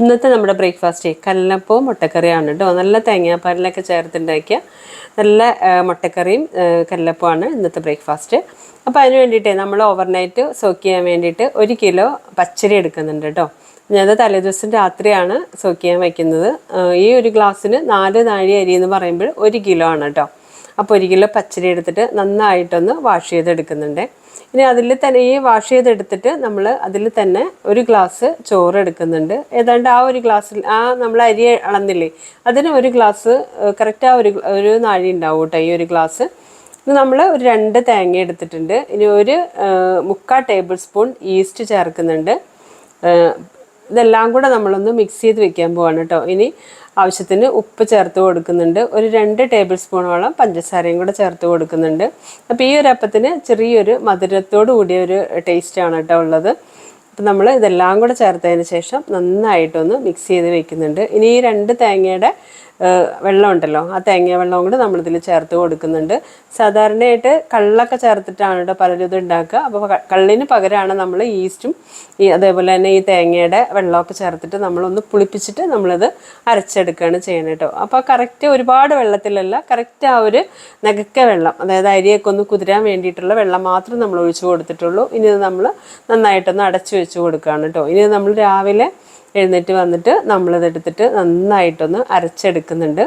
ഇന്നത്തെ നമ്മുടെ ബ്രേക്ക്ഫാസ്റ്റ് കല്ലപ്പവും മുട്ടക്കറിയാണ് കേട്ടോ. നല്ല തേങ്ങാപ്പാലിലൊക്കെ ചേർത്തുണ്ടാക്കിയ നല്ല മുട്ടക്കറിയും കല്ലപ്പമാണ് ഇന്നത്തെ ബ്രേക്ക്ഫാസ്റ്റ് അപ്പോൾ അതിന് വേണ്ടിയിട്ട് നമ്മൾ ഓവർനൈറ്റ് സോക്ക് ചെയ്യാൻ വേണ്ടിയിട്ട് ഒരു കിലോ പച്ചരി എടുക്കുന്നുണ്ട് കേട്ടോ. ഞാനത് തലേദിവസം രാത്രിയാണ് സോക്ക് ചെയ്യാൻ വയ്ക്കുന്നത് ഈ ഒരു ഗ്ലാസ്സിന് നാല് നാഴി അരി എന്ന് പറയുമ്പോൾ ഒരു കിലോ ആണ് കേട്ടോ. അപ്പോൾ ഒരു കിലോ പച്ചരി എടുത്തിട്ട് നന്നായിട്ടൊന്ന് വാഷ് ചെയ്തെടുക്കുന്നുണ്ട്. ഇനി അതിൽ തന്നെ ഈ വാഷ് ചെയ്തെടുത്തിട്ട് നമ്മൾ അതിൽ തന്നെ ഒരു ഗ്ലാസ് ചോറ് എടുക്കുന്നുണ്ട്. ഏതാണ്ട് ആ ഒരു ഗ്ലാസ്സിൽ ആ നമ്മൾ അരി അളന്നില്ലേ അതിന് ഒരു ഗ്ലാസ് കറക്റ്റ് ആ ഒരു ഒരു നാഴി ഉണ്ടാവും കേട്ടോ ഈ ഒരു ഗ്ലാസ് ഇത് നമ്മൾ ഒരു രണ്ട് തേങ്ങ എടുത്തിട്ടുണ്ട്. ഇനി ഒരു മുക്കാൽ ടേബിൾ സ്പൂൺ ഈസ്റ്റ് ചേർക്കുന്നുണ്ട് ഇതെല്ലാം കൂടെ നമ്മളൊന്ന് മിക്സ് ചെയ്ത് വെക്കാൻ പോവാണ് കേട്ടോ ഇനി ആവശ്യത്തിന് ഉപ്പ് ചേർത്ത് കൊടുക്കുന്നുണ്ട്. ഒരു രണ്ട് ടേബിൾ സ്പൂണോളം പഞ്ചസാരയും കൂടെ ചേർത്ത് കൊടുക്കുന്നുണ്ട്. അപ്പോൾ ഈ ഒരു അപ്പത്തിന് ചെറിയൊരു മധുരത്തോടു കൂടിയ ഒരു ടേസ്റ്റാണ് കേട്ടോ ഉള്ളത്. അപ്പം നമ്മൾ ഇതെല്ലാം കൂടെ ചേർത്തതിന് ശേഷം നന്നായിട്ടൊന്ന് മിക്സ് ചെയ്ത് വെക്കുന്നുണ്ട്. ഇനി ഈ രണ്ട് തേങ്ങയുടെ ഏഹ്, വെള്ളം ഉണ്ടല്ലോ ആ തേങ്ങ വെള്ളവും കൂടെ നമ്മളിതിൽ ചേർത്ത് കൊടുക്കുന്നുണ്ട്. സാധാരണയായിട്ട് കള്ളൊക്കെ ചേർത്തിട്ടാണ് കേട്ടോ പലരും ഇത് ഉണ്ടാക്കുക. അപ്പോൾ കള്ളിന് പകരമാണ് നമ്മൾ ഈസ്റ്റും ഈ അതേപോലെ തന്നെ ഈ തേങ്ങയുടെ വെള്ളമൊക്കെ ചേർത്തിട്ട് നമ്മളൊന്ന് പുളിപ്പിച്ചിട്ട് നമ്മളിത് അരച്ചെടുക്കുകയാണ് ചെയ്യണം കേട്ടോ. അപ്പോൾ കറക്റ്റ് ഒരുപാട് വെള്ളത്തിലല്ല കറക്റ്റ് ആ ഒരു നഗക്ക വെള്ളം അതായത് അരിയൊക്കെ ഒന്ന് കുതിരാൻ വേണ്ടിയിട്ടുള്ള വെള്ളം മാത്രം നമ്മൾ ഒഴിച്ചു കൊടുത്തിട്ടുള്ളൂ. ഇനി നമ്മൾ നന്നായിട്ടൊന്ന് അടച്ചു വെച്ച് കൊടുക്കുകയാണ് കേട്ടോ. ഇനി നമ്മൾ രാവിലെ എഴുന്നേറ്റ് വന്നിട്ട് നമ്മളിത് എടുത്തിട്ട് നന്നായിട്ടൊന്ന് അരച്ചെടുക്കുന്നുണ്ട്.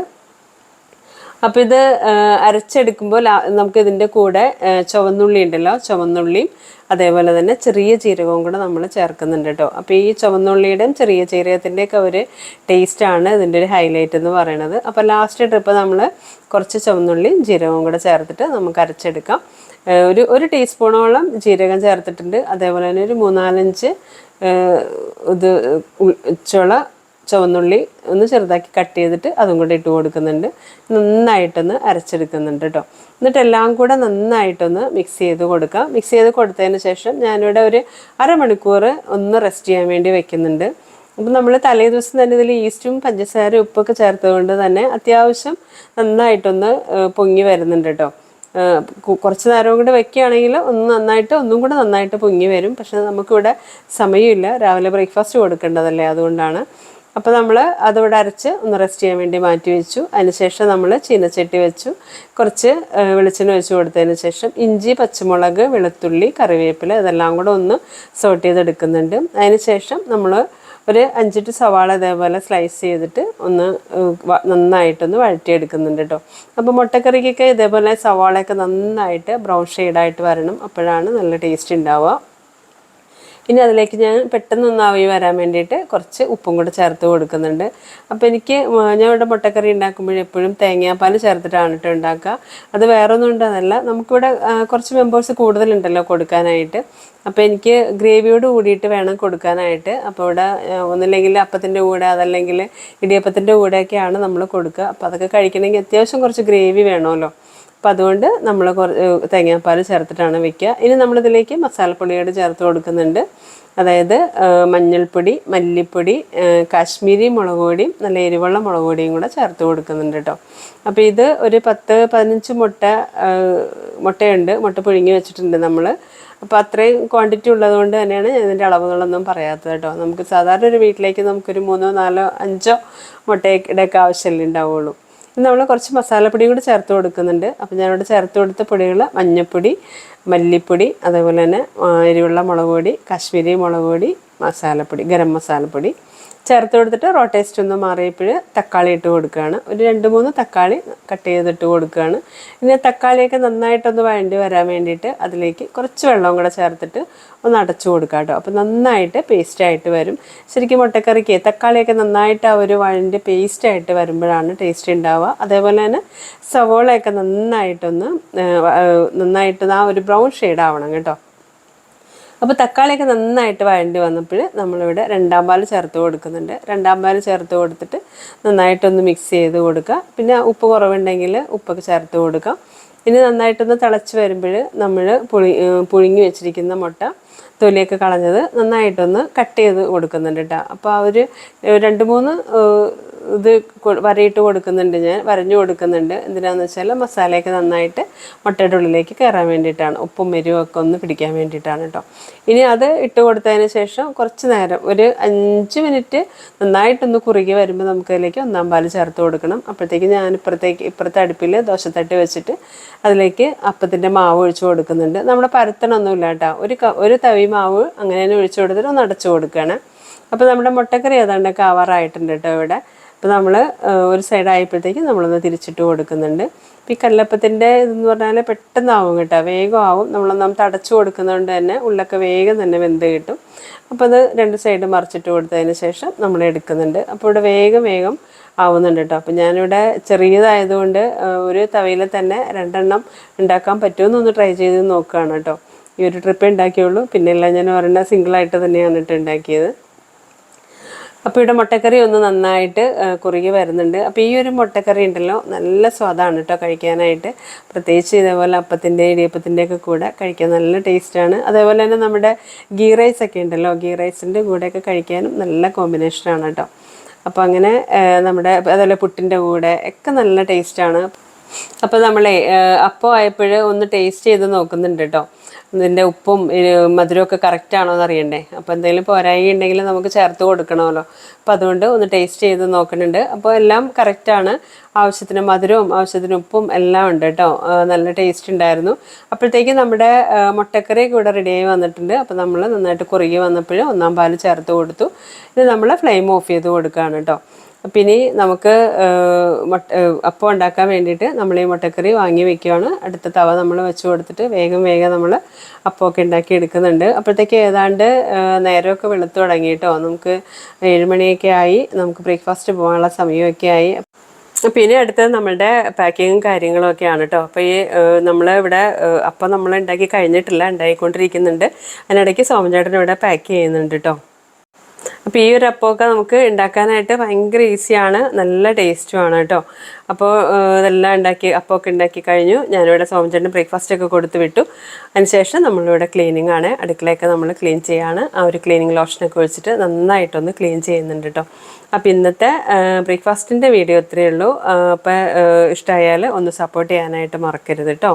അപ്പോൾ ഇത് അരച്ചെടുക്കുമ്പോൾ നമുക്ക് ഇതിന്റെ കൂടെ ചുവന്നുള്ളി ഉണ്ടല്ലോ ചുവന്നുള്ളിയും അതേപോലെ തന്നെ ചെറിയ ജീരകവും കൂടെ നമ്മൾ ചേർക്കുന്നുണ്ട് കേട്ടോ. അപ്പോൾ ഈ ചുവന്നുള്ളിയുടെയും ചെറിയ ജീരകത്തിന്റെയൊക്കെ ഒരു ടേസ്റ്റാണ് ഇതിന്റെ ഒരു ഹൈലൈറ്റ് എന്ന് പറയുന്നത് അപ്പോൾ ലാസ്റ്റ് ട്രിപ്പ് നമ്മൾ കുറച്ച് ചുവന്നുള്ളിയും ജീരകവും കൂടെ ചേർത്തിട്ട് നമുക്ക് അരച്ചെടുക്കാം. ഒരു ഒരു ടീസ്പൂണോളം ജീരകം ചേർത്തിട്ടുണ്ട്. അതേപോലെ തന്നെ ഒരു മൂന്നാലഞ്ച് ഇത് ഉച്ചുള ചുള ചുവന്നുള്ളി ഒന്ന് ചെറുതാക്കി കട്ട് ചെയ്തിട്ട് അതും കൂടെ ഇട്ട് കൊടുക്കുന്നുണ്ട്. നന്നായിട്ടൊന്ന് അരച്ചെടുക്കുന്നുണ്ട് കേട്ടോ എന്നിട്ട് എല്ലാം കൂടെ നന്നായിട്ടൊന്ന് മിക്സ് ചെയ്ത് കൊടുക്കാം. മിക്സ് ചെയ്ത് കൊടുത്തതിന് ശേഷം ഞാനിവിടെ ഒരു അരമണിക്കൂർ ഒന്ന് റെസ്റ്റ് ചെയ്യാൻ വേണ്ടി വെക്കുന്നുണ്ട്. അപ്പം നമ്മൾ തലേ ദിവസം തന്നെ ഇതിൽ ഈസ്റ്റും പഞ്ചസാരയും ഉപ്പൊക്കെ ചേർത്തുകൊണ്ട് തന്നെ അത്യാവശ്യം നന്നായിട്ടൊന്ന് പൊങ്ങി വരുന്നുണ്ട് കേട്ടോ കുറച്ച് നേരം കൂടെ വെക്കുകയാണെങ്കിൽ ഒന്ന് നന്നായിട്ട് ഒന്നും കൂടെ നന്നായിട്ട് പൊങ്ങി വരും. പക്ഷെ നമുക്കിവിടെ സമയമില്ല. രാവിലെ ബ്രേക്ക്ഫാസ്റ്റ് കൊടുക്കേണ്ടതല്ലേ അതുകൊണ്ടാണ്. അപ്പോൾ നമ്മൾ അതിവിടെ അരച്ച് ഒന്ന് റെസ്റ്റ് ചെയ്യാൻ വേണ്ടി മാറ്റി വെച്ചു. അതിനുശേഷം നമ്മൾ ചീനച്ചട്ടി വെച്ചു. കുറച്ച് വെളിച്ചെണ്ണ ഒഴിച്ച് കൊടുത്തതിന് ശേഷം ഇഞ്ചി പച്ചമുളക് വെളുത്തുള്ളി കറിവേപ്പില ഇതെല്ലാം കൂടെ ഒന്ന് സോട്ട് ചെയ്തെടുക്കുന്നുണ്ട്. അതിനുശേഷം നമ്മൾ ഒരു അഞ്ചെട്ട് സവാള ഇതേപോലെ സ്ലൈസ് ചെയ്തിട്ട് ഒന്ന് നന്നായിട്ടൊന്ന് വഴറ്റിയെടുക്കുന്നുണ്ട് കേട്ടോ അപ്പോൾ മുട്ടക്കറിക്കൊക്കെ ഇതേപോലെ സവാളയൊക്കെ നന്നായിട്ട് ബ്രൗൺ ഷെയ്ഡായിട്ട് വരണം. അപ്പോഴാണ് നല്ല ടേസ്റ്റ് ഉണ്ടാവുക ഇനി അതിലേക്ക് ഞാൻ പെട്ടെന്ന് ഒന്ന് ആവി വരാൻ വേണ്ടിയിട്ട് കുറച്ച് ഉപ്പും കൂടെ ചേർത്ത് കൊടുക്കുന്നുണ്ട്. അപ്പോൾ എനിക്ക് ഞാൻ ഇവിടെ മുട്ടക്കറി ഉണ്ടാക്കുമ്പോൾ എപ്പോഴും തേങ്ങാപ്പാൽ ചേർത്തിട്ടാണ് കേട്ടോ ഉണ്ടാക്കുക. അത് വേറെ ഒന്നും ഉണ്ടെന്നല്ല നമുക്കിവിടെ കുറച്ച് മെമ്പേഴ്സ് കൂടുതലുണ്ടല്ലോ കൊടുക്കാനായിട്ട്. അപ്പോൾ എനിക്ക് ഗ്രേവിയോട് കൂടിയിട്ട് വേണം കൊടുക്കാനായിട്ട്. അപ്പോൾ ഇവിടെ ഒന്നില്ലെങ്കിൽ അപ്പത്തിന്റെ കൂടെ അതല്ലെങ്കിൽ ഇടിയപ്പത്തിന്റെ കൂടെയൊക്കെയാണ് നമ്മൾ കൊടുക്കുക. അപ്പോൾ അതൊക്കെ കഴിക്കണമെങ്കിൽ അത്യാവശ്യം കുറച്ച് ഗ്രേവി വേണമല്ലോ. അപ്പം അതുകൊണ്ട് നമ്മൾ കുറച്ച് തേങ്ങാപ്പാൽ ചേർത്തിട്ടാണ് വെക്കുക ഇനി നമ്മളിതിലേക്ക് മസാലപ്പൊടിയോട് ചേർത്ത് കൊടുക്കുന്നുണ്ട്. അതായത് മഞ്ഞൾപ്പൊടി മല്ലിപ്പൊടി കാശ്മീരി മുളക് പൊടിയും നല്ല എരിവുള്ള മുളക് പൊടിയും കൂടെ ചേർത്ത് കൊടുക്കുന്നുണ്ട് കേട്ടോ അപ്പോൾ ഇത് ഒരു പത്ത് പതിനഞ്ച് മുട്ട മുട്ടയുണ്ട്. മുട്ട പുഴുങ്ങി വെച്ചിട്ടുണ്ട് നമ്മൾ അപ്പോൾ അത്രയും ക്വാണ്ടിറ്റി ഉള്ളതുകൊണ്ട് തന്നെയാണ് ഇതിന്റെ അളവുകളൊന്നും പറയാത്തത് കേട്ടോ നമുക്ക് സാധാരണ ഒരു വീട്ടിലേക്ക് നമുക്കൊരു മൂന്നോ നാലോ അഞ്ചോ മുട്ടയുടെ ഒക്കെ ആവശ്യമല്ലേ ഉണ്ടാവുള്ളൂ. നമ്മൾ കുറച്ച് മസാലപ്പൊടി കൂടി ചേർത്ത് കൊടുക്കുന്നുണ്ട്. അപ്പോൾ ഞാനിവിടെ ചേർത്ത് കൊടുത്ത പൊടികൾ മഞ്ഞൾപ്പൊടി മല്ലിപ്പൊടി അതേപോലെ തന്നെ എരിവുള്ള മുളക് പൊടി കാശ്മീരി മുളക് പൊടി മസാലപ്പൊടി ഗരം മസാലപ്പൊടി. ചേർത്ത് കൊടുത്തിട്ട് റോട്ടേസ്റ്റ് ഒന്ന് മാറിയപ്പോൾ തക്കാളി ഇട്ട് കൊടുക്കുകയാണ്. ഒരു രണ്ട് മൂന്ന് തക്കാളി കട്ട് ചെയ്തിട്ട് കൊടുക്കുകയാണ്. ഇനി തക്കാളിയൊക്കെ നന്നായിട്ടൊന്ന് വഴണ്ടി വരാൻ വേണ്ടിയിട്ട് അതിലേക്ക് കുറച്ച് വെള്ളവും കൂടെ ചേർത്തിട്ട് ഒന്ന് അടച്ചു കൊടുക്കുക കേട്ടോ. അപ്പോൾ നന്നായിട്ട് പേസ്റ്റായിട്ട് വരും. ശരിക്കും മുട്ടക്കറിക്ക് തക്കാളിയൊക്കെ നന്നായിട്ട് ആ ഒരു വഴണ്ടി പേസ്റ്റായിട്ട് വരുമ്പോഴാണ് ടേസ്റ്റ് ഉണ്ടാവുക. അതേപോലെ തന്നെ സവോളയൊക്കെ നന്നായിട്ടൊന്ന് ആ, ആ, നന്നായിട്ട് ആ ഒരു ബ്രൗൺ ഷെയ്ഡ് ആവണം കേട്ടോ. അപ്പോൾ തക്കാളിയൊക്കെ നന്നായിട്ട് വഴണ്ടി വന്നപ്പോൾ നമ്മളിവിടെ രണ്ടാം പാൽ ചേർത്ത് കൊടുക്കുന്നുണ്ട്. രണ്ടാം പാൽ ചേർത്ത് കൊടുത്തിട്ട് നന്നായിട്ടൊന്ന് മിക്സ് ചെയ്ത് കൊടുക്കുക പിന്നെ ഉപ്പ് കുറവുണ്ടെങ്കിൽ ഉപ്പൊക്കെ ചേർത്ത് കൊടുക്കാം. ഇനി നന്നായിട്ടൊന്ന് തിളച്ച് വരുമ്പോൾ നമ്മൾ പുളി പുഴുങ്ങി വെച്ചിരിക്കുന്ന മുട്ട തൊലിയൊക്കെ കളഞ്ഞത് നന്നായിട്ടൊന്ന് കട്ട് ചെയ്ത് കൊടുക്കുന്നുണ്ട് കേട്ടോ അപ്പോൾ ഒരു രണ്ട് മൂന്ന് ഇത് വരയിട്ട് കൊടുക്കുന്നുണ്ട് ഞാൻ വരഞ്ഞു കൊടുക്കുന്നുണ്ട്. എന്തിനാന്ന് വെച്ചാൽ മസാലയൊക്കെ നന്നായിട്ട് മുട്ടയുടെ ഉള്ളിലേക്ക് കയറാൻ വേണ്ടിയിട്ടാണ്. ഉപ്പും മെരുവും ഒക്കെ ഒന്ന് പിടിക്കാൻ വേണ്ടിയിട്ടാണ് കേട്ടോ ഇനി അത് ഇട്ട് കൊടുത്തതിന് ശേഷം കുറച്ച് നേരം ഒരു അഞ്ച് മിനിറ്റ് നന്നായിട്ടൊന്ന് കുറുകി വരുമ്പോൾ നമുക്ക് അതിലേക്ക് ഒന്നാം പാൽ ചേർത്ത് കൊടുക്കണം. അപ്പോഴത്തേക്ക് ഞാൻ ഇപ്പുറത്തേക്ക് ഇപ്പുറത്തെ അടുപ്പിൽ ദോശത്തട്ട് വെച്ചിട്ട് അതിലേക്ക് അപ്പത്തിന്റെ മാവ് ഒഴിച്ച് കൊടുക്കുന്നുണ്ട്. നമ്മുടെ പരത്തണമൊന്നുമില്ല കേട്ടോ ഒരു ഒരു തവി മാവ് അങ്ങനെ തന്നെ ഒഴിച്ചു കൊടുത്തിട്ട് ഒന്ന് അടച്ചു കൊടുക്കുകയാണ്. അപ്പോൾ നമ്മുടെ മുട്ടക്കറി ഏതാണ്ട് ആവാറായിട്ടുണ്ട് കേട്ടോ ഇവിടെ. അപ്പോൾ നമ്മൾ ഒരു സൈഡ് ആയപ്പോഴത്തേക്കും നമ്മളൊന്ന് തിരിച്ചിട്ട് കൊടുക്കുന്നുണ്ട്. ഈ കല്ലപ്പത്തിന്റെ ഇതെന്ന് പറഞ്ഞാൽ പെട്ടെന്നാവും കേട്ടോ. വേഗം ആവും. നമ്മളൊന്നാമത് അടച്ചു കൊടുക്കുന്നതുകൊണ്ട് തന്നെ ഉള്ളൊക്കെ വേഗം തന്നെ വെന്ത് കിട്ടും. അപ്പോൾ അത് രണ്ട് സൈഡ് മറിച്ചിട്ട് കൊടുത്തതിന് ശേഷം നമ്മൾ എടുക്കുന്നുണ്ട്. അപ്പോൾ ഇവിടെ വേഗം വേഗം ആവുന്നുണ്ട് കേട്ടോ. അപ്പോൾ ഞാനിവിടെ ചെറിയതായതുകൊണ്ട് ഒരു തവയിൽ തന്നെ രണ്ടെണ്ണം ഉണ്ടാക്കാൻ പറ്റുമെന്നൊന്ന് ട്രൈ ചെയ്ത് നോക്കുകയാണ് കേട്ടോ. ഈ ഒരു ട്രിപ്പ് ഉണ്ടാക്കിയുള്ളൂ പിന്നെ എല്ലാം ഞാൻ ഒരെണ്ണം സിംഗിളായിട്ട് തന്നെയാണ് ഇട്ട് ഉണ്ടാക്കിയത് അപ്പോൾ ഇവിടെ മുട്ടക്കറി ഒന്ന് നന്നായിട്ട് കുറുകി വരുന്നുണ്ട്. അപ്പോൾ ഈ ഒരു മുട്ടക്കറി ഉണ്ടല്ലോ നല്ല സ്വാദാണ് കേട്ടോ കഴിക്കാനായിട്ട്. പ്രത്യേകിച്ച് ഇതേപോലെ അപ്പത്തിന്റെ ഇടിയപ്പത്തിന്റെ ഒക്കെ കൂടെ കഴിക്കാൻ നല്ല ടേസ്റ്റാണ് അതേപോലെ തന്നെ നമ്മുടെ ഗീ റൈസ് ഒക്കെ ഉണ്ടല്ലോ ഗീ റൈസിന്റെ കൂടെയൊക്കെ കഴിക്കാനും നല്ല കോമ്പിനേഷനാണ് കേട്ടോ അപ്പോൾ അങ്ങനെ നമ്മുടെ അതേപോലെ പുട്ടിന്റെ കൂടെ ഒക്കെ നല്ല ടേസ്റ്റാണ് അപ്പോൾ നമ്മളെ അപ്പോൾ ആയപ്പോൾ ഒന്ന് ടേസ്റ്റ് ചെയ്ത് നോക്കുന്നുണ്ട് കേട്ടോ ഇതിന്റെ ഉപ്പും മധുരമൊക്കെ കറക്റ്റ് ആണോ എന്ന് അറിയണ്ടേ? അപ്പോൾ എന്തെങ്കിലും പോരായി ഉണ്ടെങ്കിൽ നമുക്ക് ചേർത്ത് കൊടുക്കണമല്ലോ. അപ്പോൾ അതുകൊണ്ട് ഒന്ന് ടേസ്റ്റ് ചെയ്ത് നോക്കുന്നുണ്ട്. അപ്പോൾ എല്ലാം കറക്റ്റാണ് ആവശ്യത്തിന് മധുരവും ആവശ്യത്തിന് ഉപ്പും എല്ലാം ഉണ്ട് കേട്ടോ നല്ല ടേസ്റ്റ് ഉണ്ടായിരുന്നു. അപ്പോഴത്തേക്ക് നമ്മുടെ മുട്ടക്കറി മുട്ടക്കറിയൊക്കെ ഇവിടെ റെഡിയായി വന്നിട്ടുണ്ട്. അപ്പോൾ നമ്മൾ നന്നായിട്ട് കുറുകി വന്നപ്പോഴും ഒന്നാം പാൽ ചേർത്ത് കൊടുത്തു. ഇത് നമ്മൾ ഫ്ലെയിം ഓഫ് ചെയ്ത് കൊടുക്കുകയാണ് കേട്ടോ അപ്പം ഇനി നമുക്ക് അപ്പം ഉണ്ടാക്കാൻ വേണ്ടിയിട്ട് നമ്മൾ ഈ മുട്ടക്കറി വാങ്ങി വെക്കുകയാണ് അടുത്ത തവ നമ്മൾ വെച്ച് കൊടുത്തിട്ട് വേഗം വേഗം നമ്മൾ അപ്പമൊക്കെ ഉണ്ടാക്കി എടുക്കുന്നുണ്ട്. അപ്പോഴത്തേക്ക് ഏതാണ്ട് നേരമൊക്കെ വെളുത്തു തുടങ്ങിയിട്ടോ നമുക്ക് ഏഴുമണിയൊക്കെ ആയി നമുക്ക് ബ്രേക്ക്ഫാസ്റ്റ് പോകാനുള്ള സമയമൊക്കെ ആയി. പിന്നെ അടുത്തത് നമ്മളുടെ പാക്കിങ്ങും കാര്യങ്ങളും ഒക്കെയാണ് കേട്ടോ. അപ്പോൾ ഈ നമ്മൾ ഇവിടെ അപ്പം നമ്മൾ ഉണ്ടാക്കി കഴിഞ്ഞിട്ടില്ല ഉണ്ടായിക്കൊണ്ടിരിക്കുന്നുണ്ട്. അതിനിടയ്ക്ക് സോമചേട്ടൻ ഇവിടെ പാക്ക് ചെയ്യുന്നുണ്ട് കേട്ടോ. അപ്പോൾ ഈ ഒരു അപ്പമൊക്കെ നമുക്ക് ഉണ്ടാക്കാനായിട്ട് ഭയങ്കര ഈസിയാണ്. നല്ല ടേസ്റ്റുമാണ് കേട്ടോ. അപ്പോൾ ഇതെല്ലാം ഉണ്ടാക്കി അപ്പമൊക്കെ ഉണ്ടാക്കി കഴിഞ്ഞു. ഞാനിവിടെ സോമചേട്ടന് ബ്രേക്ക്ഫാസ്റ്റ് ഒക്കെ കൊടുത്തു വിട്ടു. അതിനുശേഷം നമ്മളിവിടെ ക്ലീനിങ് ആണ്. അടുക്കളയൊക്കെ നമ്മൾ ക്ലീൻ ചെയ്യാണ്. ആ ഒരു ക്ലീനിങ് ലോഷനൊക്കെ ഒഴിച്ചിട്ട് നന്നായിട്ടൊന്ന് ക്ലീൻ ചെയ്യുന്നുണ്ട് കേട്ടോ. അപ്പോൾ ഇന്നത്തെ ബ്രേക്ക്ഫാസ്റ്റിന്റെ വീഡിയോ ഇത്രയേ ഉള്ളൂ. അപ്പോൾ ഇഷ്ടമായാൽ ഒന്ന് സപ്പോർട്ട് ചെയ്യാനായിട്ട് മറക്കരുത് കേട്ടോ.